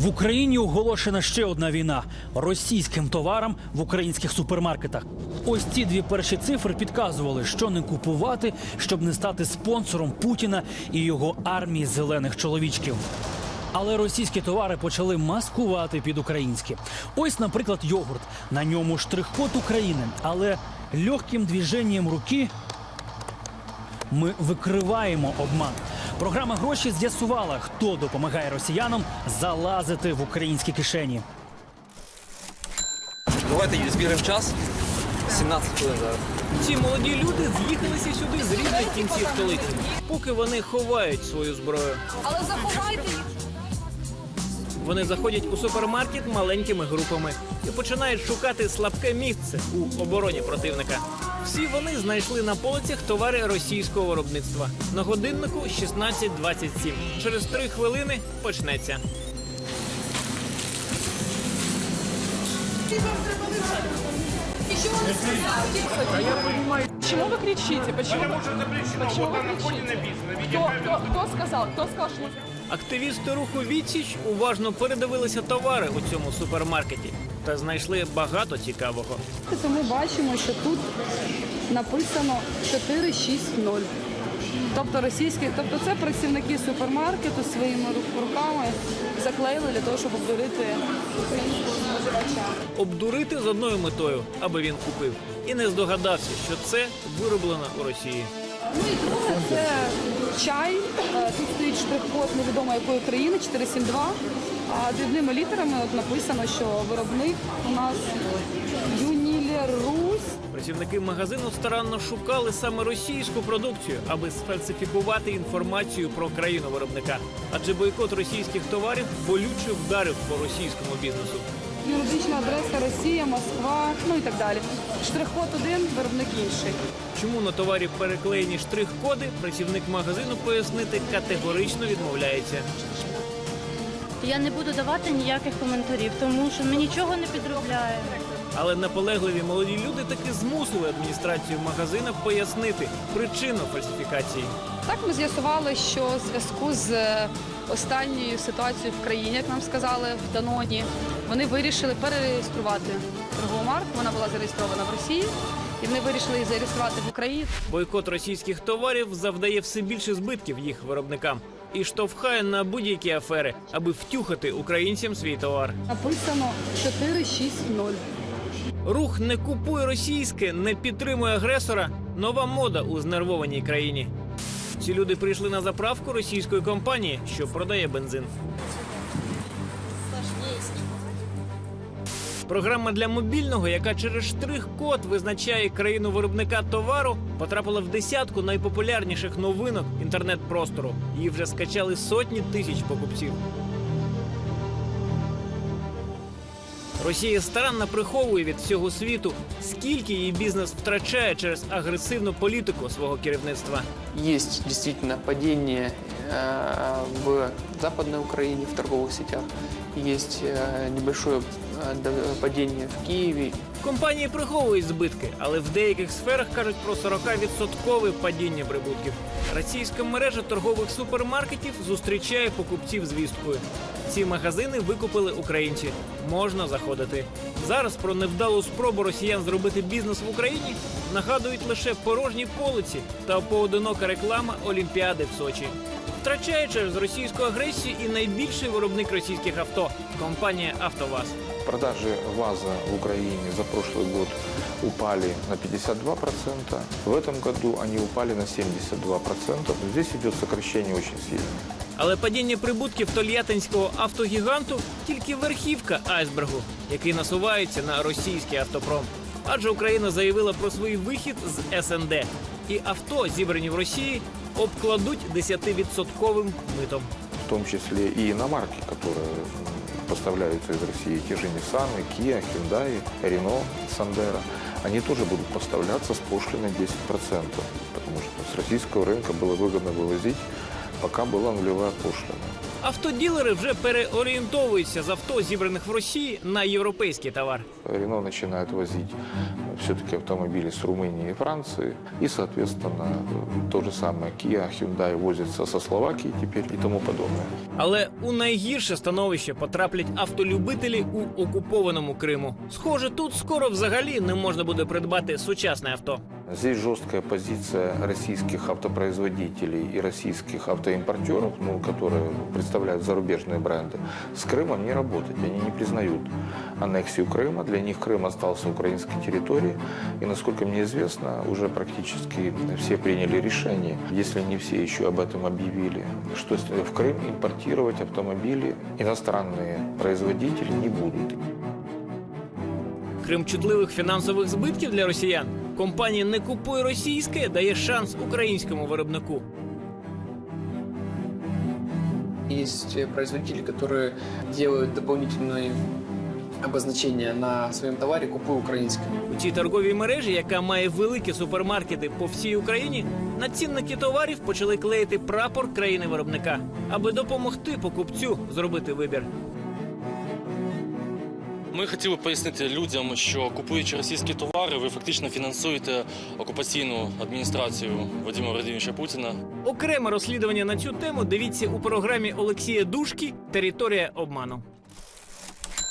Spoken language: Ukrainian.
В Україні оголошена ще одна війна російським товарам в українських супермаркетах. Ось ці дві перші цифри підказували, що не купувати, щоб не стати спонсором Путіна і його армії зелених чоловічків. Але російські товари почали маскувати під українські. Ось, наприклад, йогурт. На ньому штрих-код України, але легким движенням руки ми викриваємо обман. Програма гроші з'ясувала, хто допомагає росіянам залазити в українські кишені. Давайте зберемо час. 17 хвилин зараз. Ці молоді люди з'їхалися сюди з різних кінців столиці, поки вони ховають свою зброю. Але заховайте їх. Вони заходять у супермаркет маленькими групами і починають шукати слабке місце у обороні противника. Всі вони знайшли на полицях товари російського виробництва. На годиннику 16.27. Через три хвилини почнеться. Почему вы кричите? Почему? Почему вы кричите? Кто, кто, кто сказал? Кто сказал, что Активісти руху Відсіч уважно передивилися товари у цьому супермаркеті та знайшли багато цікавого. То ми бачимо, що тут написано 460. Тобто російські, тобто це працівники супермаркету своїми ру- руками заклеїли для того, щоб обдурити українського споживача. Обдурити з одною метою, аби він купив, і не здогадався, що це вироблено у Росії. Ну і друге, це чай. Е, Тут стоїть штрих-код невідомо якої країни 472. А дрібними літерами от написано, що виробник у нас Юнілер Русь. Працівники магазину старанно шукали саме російську продукцію, аби сфальсифікувати інформацію про країну виробника. Адже бойкот російських товарів болюче вдарив по російському бізнесу. Юридична адреса Росія, Москва, ну і так далі. Штрих-код один, виробник інший. Чому на товарі переклеєні штрих-коди, працівник магазину пояснити категорично відмовляється. Я не буду давати ніяких коментарів, тому що ми нічого не підробляємо. Але наполегливі молоді люди таки змусили адміністрацію магазина пояснити причину фальсифікації. Так ми з'ясували, що в зв'язку з е, останньою ситуацією в країні, як нам сказали, в Даноні, вони вирішили перереєструвати торгову марку. Вона була зареєстрована в Росії, і вони вирішили зареєструвати в Україні. Бойкот російських товарів завдає все більше збитків їх виробникам і штовхає на будь-які афери, аби втюхати українцям свій товар. Написано 460. Рух не купуй російське, не підтримує агресора. Нова мода у знервованій країні. Ці люди прийшли на заправку російської компанії, що продає бензин. Програма для мобільного, яка через штрих-код визначає країну виробника товару, потрапила в десятку найпопулярніших новинок інтернет-простору. Її вже скачали сотні тисяч покупців. Росія старанно приховує від всього світу, скільки її бізнес втрачає через агресивну політику свого керівництва. Є дійсно падение э, в Западной Україні в торгових сетях. Есть э, небольшое э, падение в Киеве. Компанії приховують збитки, але в деяких сферах кажуть про 40% падіння прибутків. Російська мережа торгових супермаркетів зустрічає покупців з вісткою. Ці магазини викупили українці. Можна заходити. Зараз про невдалу спробу росіян зробити бізнес в Україні нагадують лише порожні полиці та поодинока реклама Олімпіади в Сочі. Втрачає через російську агресію і найбільший виробник російських авто компанія АвтоВАЗ. Продажи ВАЗа в Украине за прошлый год упали на 52%. В этом году они упали на 72%. Здесь идет сокращение очень сильное. Але падіння прибутків тольяттинського автогіганту тільки верхівка айсбергу, який насувається на російський автопром. Адже Україна заявила про свій вихід з СНД, і авто, зібрані в Росії, обкладуть 10-відсотковим митом. В том числе и иномарки, которые м, поставляются из России. Те же Nissan, Kia, Hyundai, Renault, Sandero. Они тоже будут поставляться с пошлиной 10%. Потому что с российского рынка было выгодно вывозить пока была нулевая пошлина. Автоділери вже переорієнтовуються з авто, зібраних в Росії, на європейський товар. Рено начинает возить все-таки автомобили с Румынии и Франции. И, соответственно, то же самое Kia, Hyundai возится со Словакии теперь и тому подобное. Але у найгірше становище потраплять автолюбителі у окупованому Криму. Схоже, тут скоро взагалі не можна буде придбати сучасне авто. Здесь жесткая позиция российских автопроизводителей и российских автоимпортеров, ну, которые представляют зарубежные бренды, с Крымом не работать. Они не признают аннексию Крыма. Для них Крым остался украинской территорией. И, насколько мне известно, уже практически все приняли решение, если не все еще об этом объявили, что в Крым импортировать автомобили иностранные производители не будут. Крім чутливих фінансових збитків для росіян, компанія не купує російське, дає шанс українському виробнику. Есть э, производители, которые делают дополнительные обозначения на своем товаре «Купуй украинское». У цій торговій мережі, яка має великі супермаркети по всій Україні, на цінники товарів почали клеїти прапор країни виробника, аби допомогти покупцю зробити вибір. Ми хотіли пояснити людям, що купуючи російські товари, ви фактично фінансуєте окупаційну адміністрацію Вадима Володимировича Путіна. Окреме розслідування на цю тему дивіться у програмі Олексія Душки Територія обману.